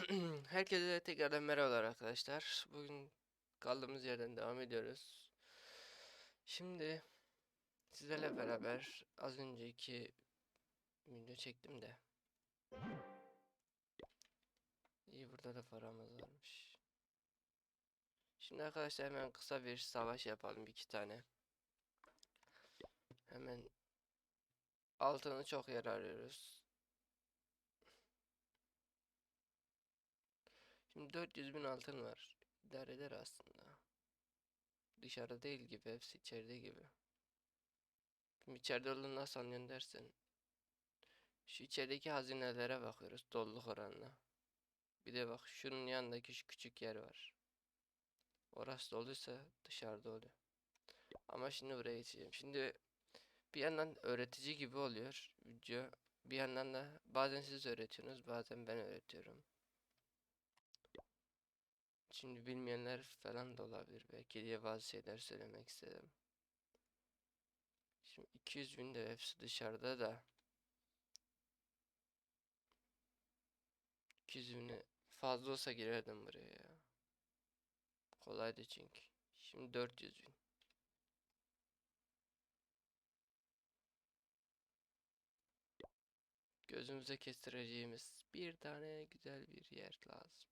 Herkese tekrardan merhabalar arkadaşlar. Bugün kaldığımız yerden devam ediyoruz. Şimdi sizlerle beraber az önceki video çektim de. İyi burada da paramız varmış. Şimdi arkadaşlar hemen kısa bir savaş yapalım iki tane. Hemen altını çok yer arıyoruz. Şimdi 400 bin altın var. İdare eder aslında. Dışarıda değil gibi. Hepsi içeride gibi. Şimdi içeride olduğunu nasıl anlıyorsun dersen. Şu içerideki hazinelere bakıyoruz. Doluluk oranına. Bir de bak şunun yanındaki şu küçük yer var. Orası doluysa dışarıda oluyor. Ama şimdi buraya geçeceğim. Şimdi bir yandan öğretici gibi oluyor video. Bir yandan da bazen siz öğretiyorsunuz, bazen ben öğretiyorum. Şimdi bilmeyenler falan da olabilir belki diye bazı şeyler söylemek istedim. Şimdi 200 bin de hepsi dışarıda da 200 bini fazla olsa girerdim buraya ya. Kolaydı çünkü. Şimdi 400 bin. Gözümüze kestireceğimiz bir tane güzel bir yer lazım.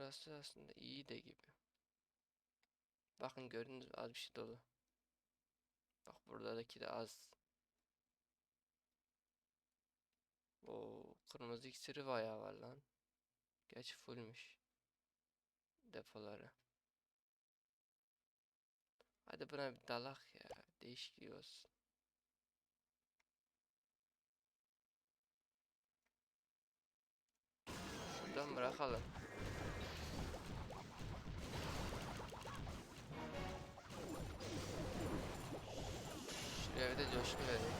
Burası aslında iyi de gibi. Bakın gördünüz mü az bir şey dolu. Bak buradaki de az. O kırmızı iksiri bayağı var lan. Gerçi fullmüş. Depoları. Hadi buna bir dalak ya. Değişikliği olsun. Şuradan bırakalım. De coşku verelim.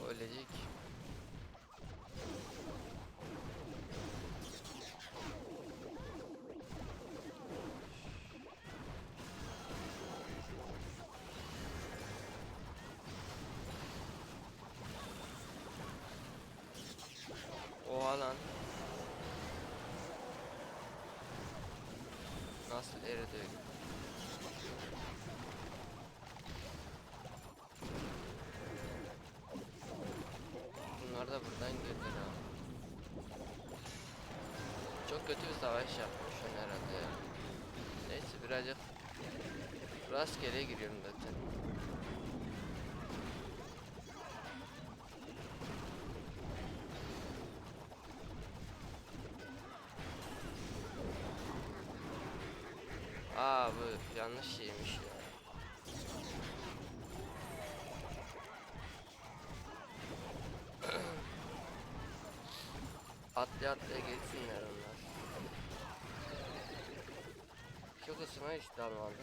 O ölecek. Oha lan. Nasıl eridi? Bunlar da buradan girdi ha. Çok kötü bir savaş yapmış an herhalde ya. Neyse birazcık rastgele giriyorum zaten. Atlaya atlaya geçsinler onlar. Isına işte normalde.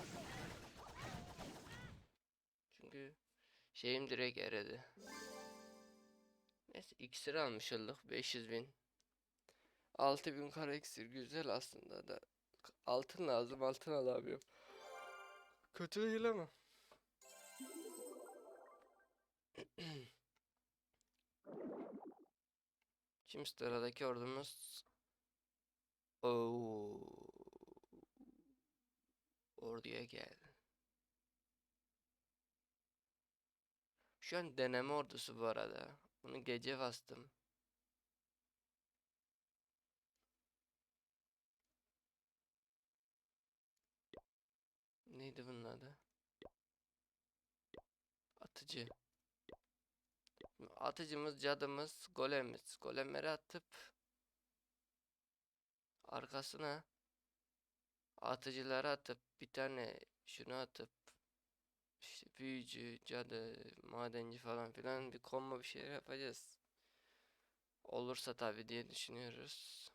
Çünkü şeyim direkt eridi. Neyse iksir almış olduk 500 bin. 6000 kara iksir güzel aslında da. Altın lazım altın alamıyorum. Kötü değil ama. Şimdi sıradaki ordumuz Oo. Orduya gel. Şu an deneme ordusu bu arada. Bunu gece bastım. Neydi bunun adı? Atıcı. Atıcımız, cadımız, golemiz. Golemleri atıp arkasına atıcıları atıp bir tane şunu atıp işte büyücü, cadı, madenci falan filan bir combo bir şeyler yapacağız. Olursa tabii diye düşünüyoruz.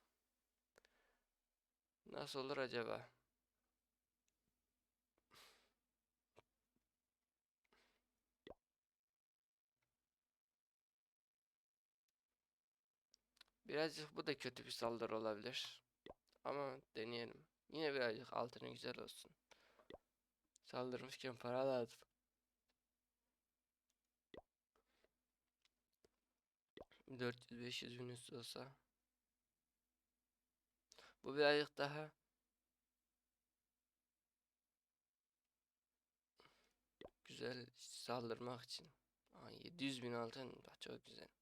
Nasıl olur acaba? Birazcık bu da kötü bir saldırı olabilir. Ama deneyelim. Yine birazcık altını güzel olsun. Saldırmışken para lazım. Dört yüz beş yüz bin üstü olsa. Bu birazcık daha güzel saldırmak için. Aa, 700 bin altın çok güzel.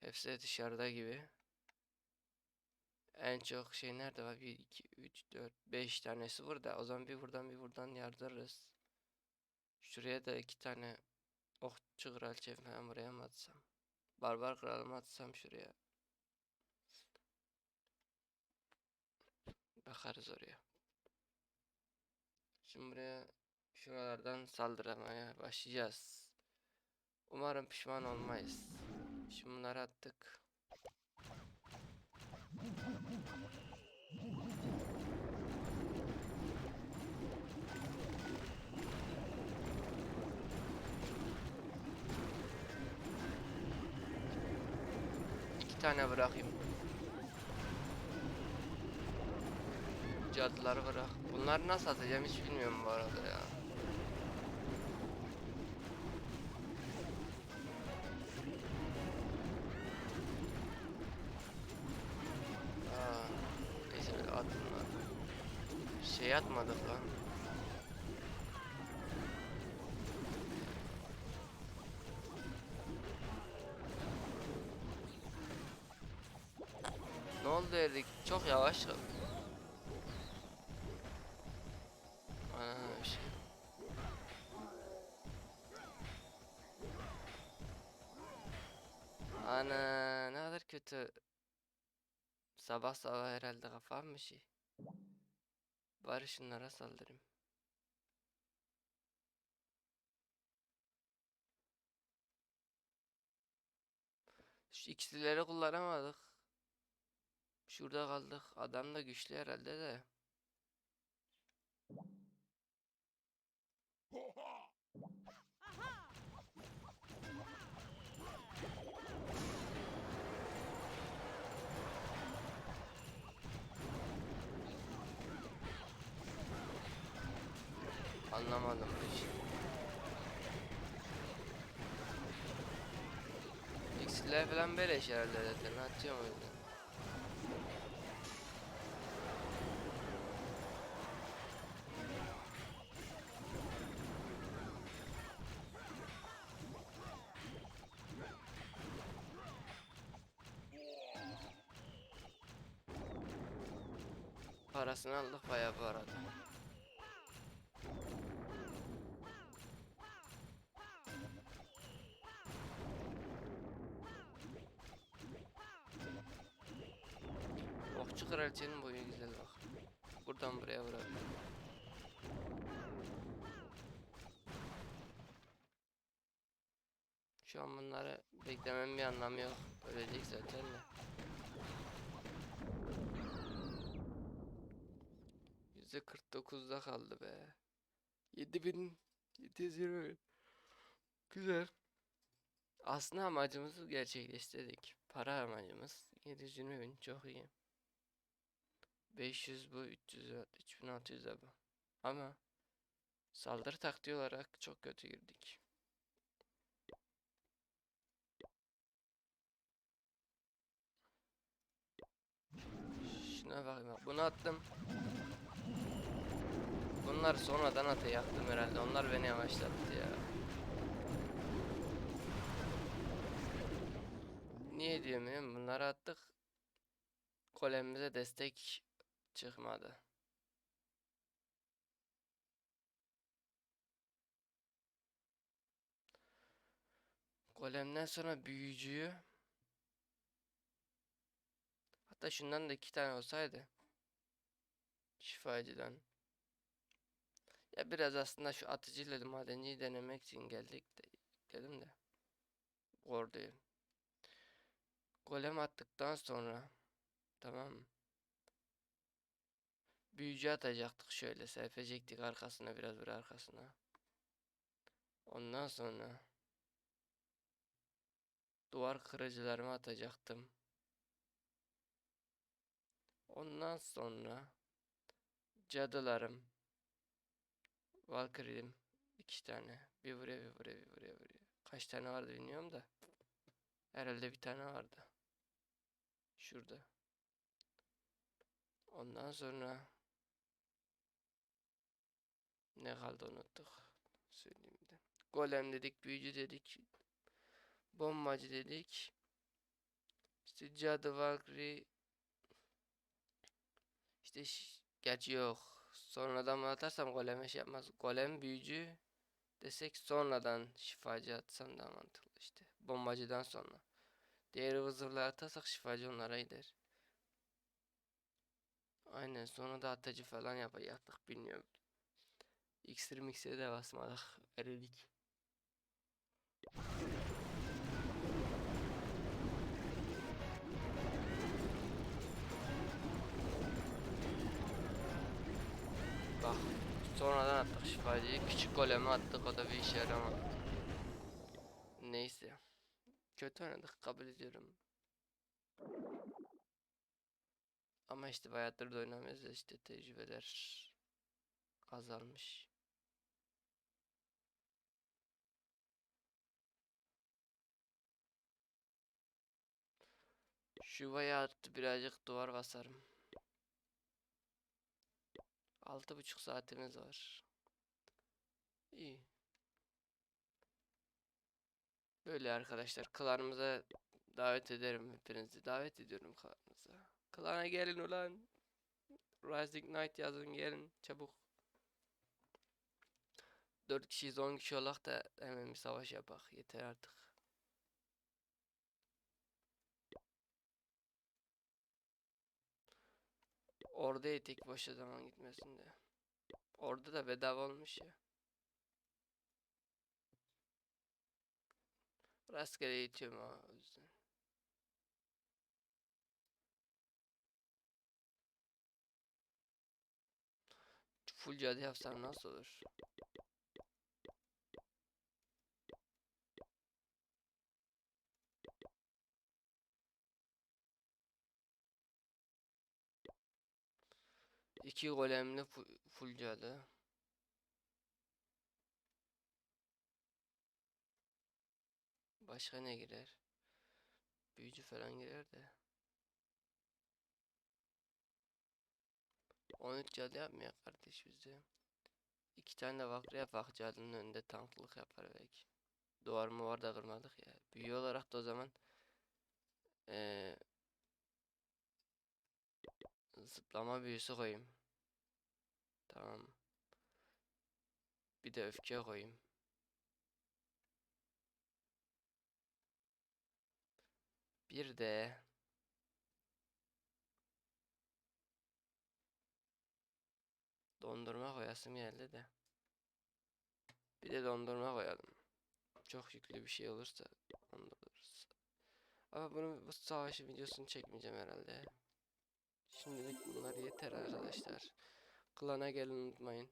Hepsi dışarıda gibi. En çok şey nerede var? 1, 2, 3, 4, 5 tanesi burada. O zaman bir buradan bir buradan yardırırız. Şuraya da iki tane okçu kraliçe falan buraya mı atsam? Barbar kralımı atsam şuraya. Bakarız oraya. Şimdi buraya şuralardan saldıramaya başlayacağız. Umarım pişman olmayız. Şimdi bunları attık. İki tane bırakayım. Cadıları bırak. Bunları nasıl atacağım hiç bilmiyorum bu arada ya. Şey atmadık lan. Ne oldu dedik? Çok yavaş şey. Ana ne kadar kötü. Sabah sabah herhalde kafam mı şey. Bari şunlara saldırayım. Şu ikisileri kullanamadık. Şurada kaldık. Adam da güçlü herhalde de. Anlamadım bu işi. İksirler falan beleş herhalde zaten. O yüzden. Parasını aldık bayağı bu arada. Okçu kraliçenin boyu güzel bak. Buradan buraya bırak. Şu an bunları beklememin bir anlamı yok. Ölecek zaten de. Yüzde 49'da kaldı be. 7720 Güzel. Aslında amacımızı gerçekleştirdik. Para amacımız 720 bin çok iyi. 500 bu 300 3600 da bu. Ama saldırı taktiği olarak çok kötü girdik. Şuna bakayım bak. Bunu attım. Bunlar sonradan atacaktım herhalde. Onlar beni yavaşlattı ya. Niye diyorum? Bunları attık. Kolemimize destek çıkmadı. Golemden sonra büyücüyü Hatta şundan da iki tane olsaydı Şifacıdan Ya biraz aslında şu atıcıyla madenciyi denemek için geldik de dedim de Oradayım Golem attıktan sonra Tamam mı? Büyücü atacaktık şöyle serpecektik arkasına biraz bir arkasına. Ondan sonra duvar kırıcılarımı atacaktım. Ondan sonra cadılarım Valkyrie'm iki tane. Bir buraya bir buraya bir buraya buraya. Kaç tane vardı bilmiyorum da. Herhalde bir tane vardı. Şurada. Ondan sonra ne kaldı unuttuk. Söyleyeyim de. Golem dedik, büyücü dedik. Bombacı dedik. İşte cadı Valkyrie. İşte gerçi yok. Sonradan atarsam goleme şey yapmaz. Golem büyücü desek sonradan şifacı atsam daha mantıklı işte. Bombacıdan sonra. Diğer hızırla atarsak şifacı onlara gider. Aynen sonra da atıcı falan yapacaktık bilmiyorum. İksir miksiri de basmadık. Eridik. Bak sonradan attık şifacıyı. Küçük golemi attık o da bir işe yaramadı. Neyse. Kötü oynadık kabul ediyorum. Ama işte bayağıdır da oynamıyoruz işte tecrübeler azalmış. Şu bayağı arttı birazcık duvar basarım. Altı buçuk saatimiz var. İyi. Böyle arkadaşlar klanımıza davet ederim hepinizi. Davet ediyorum klanımıza. Klana gelin ulan. Rising Knight yazın gelin çabuk. 4 kişiyiz 10 kişi olak da hemen bir savaş yapak. Yeter artık. Orada tek boşa zaman gitmesin de. Orada da bedava olmuş ya. Rastgele eğitiyorum ha o yüzden. Full cadı yapsam nasıl olur? İki golemli fu full cadı. Başka ne girer? Büyücü falan girer de. 13 cadı yapmıyor kardeş bizde. İki tane de vakri yapak cadının önünde tanklık yapar belki. Duvar mı var da kırmadık ya. Büyü olarak da o zaman eee zıplama büyüsü koyayım. Tamam. Bir de öfke koyayım. Bir de dondurma koyasım geldi de. Bir de dondurma koyalım. Çok yüklü bir şey olursa dondururuz. Ama bunu bu savaşı videosunu çekmeyeceğim herhalde. Şimdilik bunlar yeter arkadaşlar. Klana gelin unutmayın.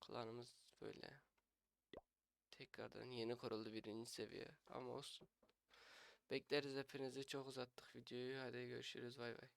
Klanımız böyle. Tekrardan yeni kuruldu birinci seviye ama olsun. Bekleriz hepinizi çok uzattık videoyu. Hadi görüşürüz bay bay.